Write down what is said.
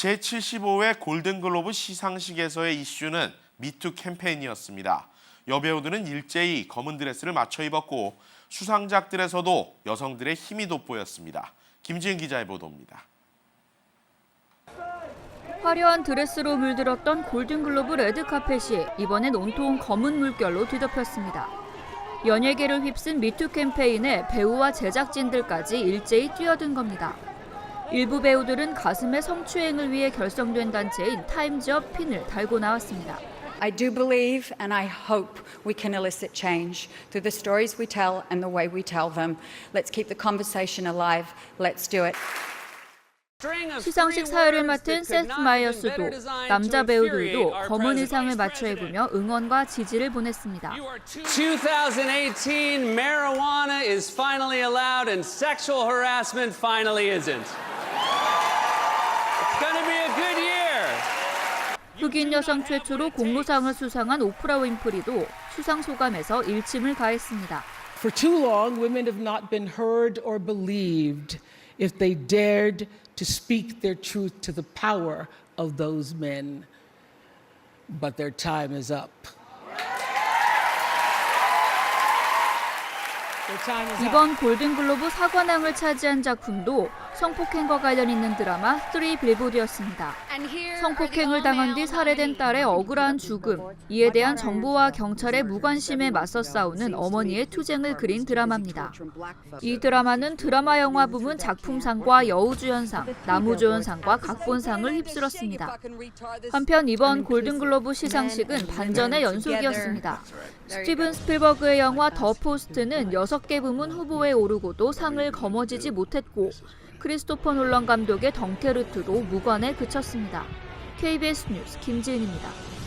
제75회 골든글로브 시상식에서의 이슈는 미투 캠페인이었습니다. 여배우들은 일제히 검은 드레스를 맞춰 입었고 수상작들에서도 여성들의 힘이 돋보였습니다. 김지은 기자의 보도입니다. 화려한 드레스로 물들었던 골든글로브 레드카펫이 이번엔 온통 검은 물결로 뒤덮였습니다. 연예계를 휩쓴 미투 캠페인에 배우와 제작진들까지 일제히 뛰어든 겁니다. 일부 배우들은 가슴의 성추행을 위해 결성된 단체인 타임즈업 핀을 달고 나왔습니다. I do believe and I hope we can elicit change through the stories we tell and the way we tell them. Let's keep the conversation alive. Let's do it. 시상식 사회를 맡은 세스 마이어스도 남자 배우들도 검은 의상을 맞춰 입으며 응원과 지지를 보냈습니다. 2018 marijuana is finally allowed and sexual harassment finally isn't. 흑인 여성 최초로 공로상을 수상한 오프라 윈프리도 수상 소감에서 일침을 가했습니다. For too long, women have not been heard or believed if they dared to speak their truth to the power of those men. But their time is up. 이번 골든글로브 사관왕을 차지한 작품도 성폭행과 관련 있는 드라마 3 빌보드였습니다. 성폭행을 당한 뒤 살해된 딸의 억울한 죽음, 이에 대한 정부와 경찰의 무관심에 맞서 싸우는 어머니의 투쟁을 그린 드라마입니다. 이 드라마는 드라마 영화 부문 작품상과 여우주연상, 나무조연상과 각본상을 휩쓸었습니다. 한편 이번 골든글로브 시상식은 반전의 연속이었습니다. 스티븐 스필버그의 영화 더 포스트는 6개 부문 후보에 오르고도 상을 거머쥐지 못했고 크리스토퍼 놀런 감독의 덩케르트도 무관에 그쳤습니다. KBS 뉴스 김지은입니다.